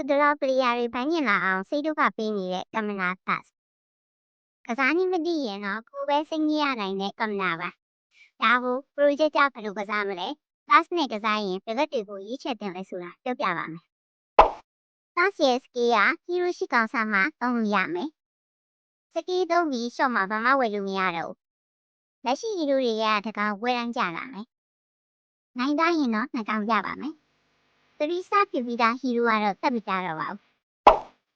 ခုတလောပရိယာတွေဘိုင်းမြင်လာအောင်စိတ်ဒုက္ခပေးနေတဲ့ကမ္မနာသတ်ကစားနည်းမသိရင်တော့ကိုယ်ပဲစိတ်ညစ်ရနိုင်တဲ့ကမ္မနာပါဒါကို project ကြဘယ်လိုကစားမလဲ class နဲ့ကစားရင်ဘယ်ဘက်တွေကိုရွေးချယ်တင်လဲဆိုတာပြောပြပါမယ် class ရဲ့ skill က hero ရှိကောင်စားမှသုံးလို့ရမယ် skill သုံးပြီး shot မှာဘာမှဝယ်လို့မရတော့ဘူးလက်ရှိ hero တွေကတကောင်ဝယ်ရမ်းကြလာမယ်နိုင်တိုင်းရင်တော့နှစ်ကောင်ရပါမယ် 3 star ဖြစ်ပြီးသား hero ကတော့တက်မကြတော့ပါဘူး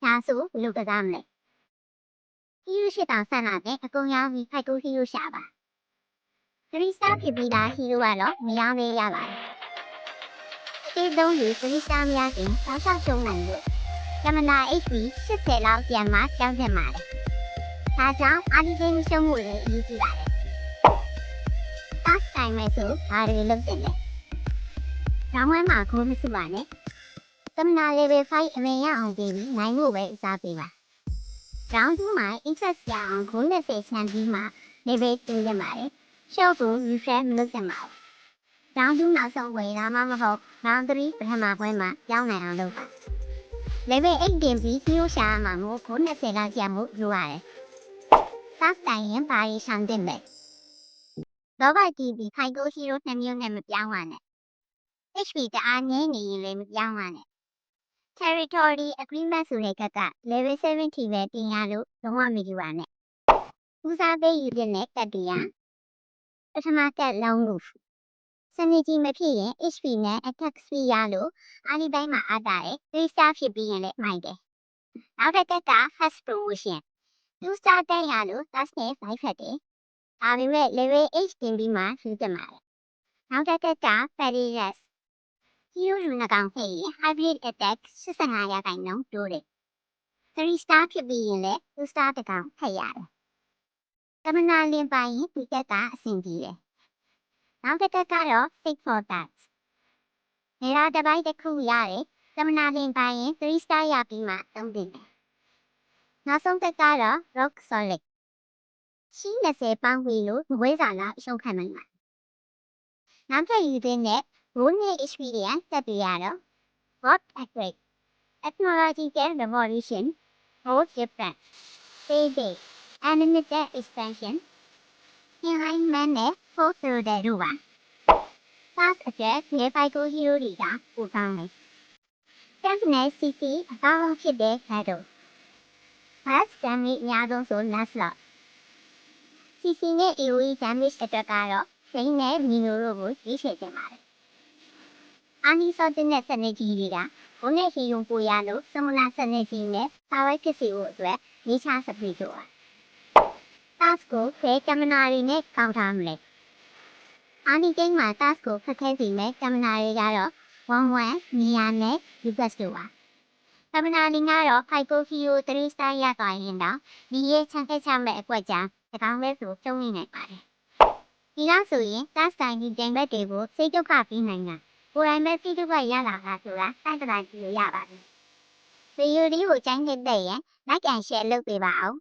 ။ဒါဆိုဘယ်လိုကစားမလဲ။ hero ရှစ်တောင်ဆက်လာတဲ့အကုန်ရောင်းပြီးဖိုက်ကို hero ရှာပါ။3 star ဖြစ်ပြီးသား hero ကတော့မရောင်းသေးရပါတယ်။ဒီသုံးပြီး3 star မရခင်တောက်လျှောက်ရှုံးနိုင်လို့ကမနာ HP 80လောက်ပြန်မှကြောင်းဖြစ်ပါတယ်။ဒါကြောင့်အာဒီချင်းရှုံးမှုတွေအရေးကြီးပါတယ်။ task time မဲ့ဆိုဘာတွေလုပ်တင်လဲ။ ရောင်းဝဲမှာကိုမစုပါနဲ့။သမနာ level 5အမေရအောင်ပြီးပြီးနိုင်ဖို့ပဲအစားပေးပါ။ရောင်းသူမှာ interest ရအောင်ကိုလက်စေချန်ပြီးမှ level တင်ရပါတယ်။ short ကို refresh မလုပ်သင့်ပါဘူး။ရောင်းသူနောက်ဆုံးဝယ်တာမှမဟုတ် round 3ပထမပွဲမှာကြောင်းနိုင်အောင်လုပ်ပါ။ level 8တင်ပြီး hero ရှာရမှာမို့ကို20လောက်ကျမှုယူရတယ်။ task တိုင်ရင်ပါရီဆောင်တင်မယ်။တော့ပါကြည့်ပြီး high go hero 2မျိုးနဲ့မပြောင်းပါနဲ့။ HP တအားငင်းနေရင်လည်းမပြောင်းပါနဲ့ Territory Agreement ဆိုတဲ့ကတ်က level 7ထိပဲတင်ရလို့လုံးဝမယူပါနဲ့ဦးစားပေးယူတဲ့ကတ်တွေကပထမကတ်လုံးလို့စနေကြီးမဖြစ်ရင် HP နဲ့ attack speed ရလို့အားဒီတိုင်းမှာအားတာတယ်3 star ဖြစ်ပြီးရင်လည်းမိုက်တယ်နောက်တစ်ကတ်က fast promotion 2 star တက်ရလို့ last နဲ့5ဖက်တယ်ဒါပေမဲ့ level 8တင်ပြီးမှယူတင်ပါတယ်နောက်တစ်ကတ်က Fairy Rest Hero လူနှကောင်ဖိတ်ရင် Hybrid Attack 85ရာခိုင်နှုန်းတိုးတယ် 3 star ဖြစ်ပြီးရင်လည်း2 star တစ်ကောင်ဖတ်ရတယ်ကမနာလင်ပိုင်ရင်ဒီကက်ကအဆင်ပြေတယ်နောက်တစ်ကက်ကတော့ Fake for That နေရာတစ်ပိုင်းတစ်ခုရတယ်ကမနာလင်ပိုင်ရင်3 star ရပြီးမှသုံးတင်တယ်နောက်ဆုံးကက်ကတော့ Rock Solid ရှိ20ပေါင်းပြီးလို့ဝဲစာလာအရှုံးခံနိုင်မှာနောက်ထပ်ယူတဲ့ နဲ့ Ronin Experience တက်ပြရတော့ What Upgrade Technological Revolution Hold Different Payday Unlimited Expansion Enlightenment နဲ့ Full Through တဲ့တို့ပါ Fast Attack နဲ့ Fico Hero တွေကပိုကောင်းတယ် Tank နဲ့ CC အကောင်းဆုံးဖြစ်တဲ့ Battle Fast Damage အများဆုံးဆို Lancelot CC နဲ့ AoE damage အတွက်ကတော့စိန်နဲ့မီနိုတို့ကိုရွေးချယ်တင်ပါတယ် အာနီစောတင်တဲ့စနစ်ကြီးတွေကဘုန်းနဲ့ဟီယုံပူရလို့စမလာစနစ်ကြီးနဲ့ပါဝိုက်ဖြစ်စီဖို့အတွက်နေချစပရီတို့ပါ task ကိုဖဲကမနာရီနဲ့ကောင်းထားမလဲအာနီကိန်းမှာ task ကိုဖတ်ခဲစီမဲ့ကမနာရီကတော့11နေရာနဲ့ Lucas တို့ပါကမနာရီကတော့ Fico Hero 3 star ရသွားရင်တော့ဒီရဲ့ချန်ခဲ့ချမဲ့အကွက်ကြောင့်တကောင်လဲဆိုကျုံနေနိုင်ပါတယ်ဒီလောက်ဆိုရင် task တိုင်းဒီတင်ဘက်တွေကိုစိတ်ဒုက္ခပြီးနိုင်တာ ကိုယ်တိုင်ပဲစိတ်ဒုက္ခရလာတာဆိုတာတိုက်တတိုင်းကြည့်လို့ရပါတယ်ဗီဒီယိုလေးကိုကြိုင်းတဲ့ရင် like and share လုပ်ပေးပါအောင်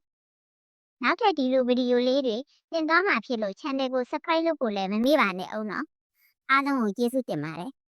နောက်ထပ်ဒီလိုဗီဒီယိုလေးတွေသင်သွားမှာဖြစ်လို့ channel ကို subscribe လုပ်ဖို့လည်းမမေ့ပါနဲ့အောင်နော်အားလုံးကိုကျေးဇူးတင်ပါတယ်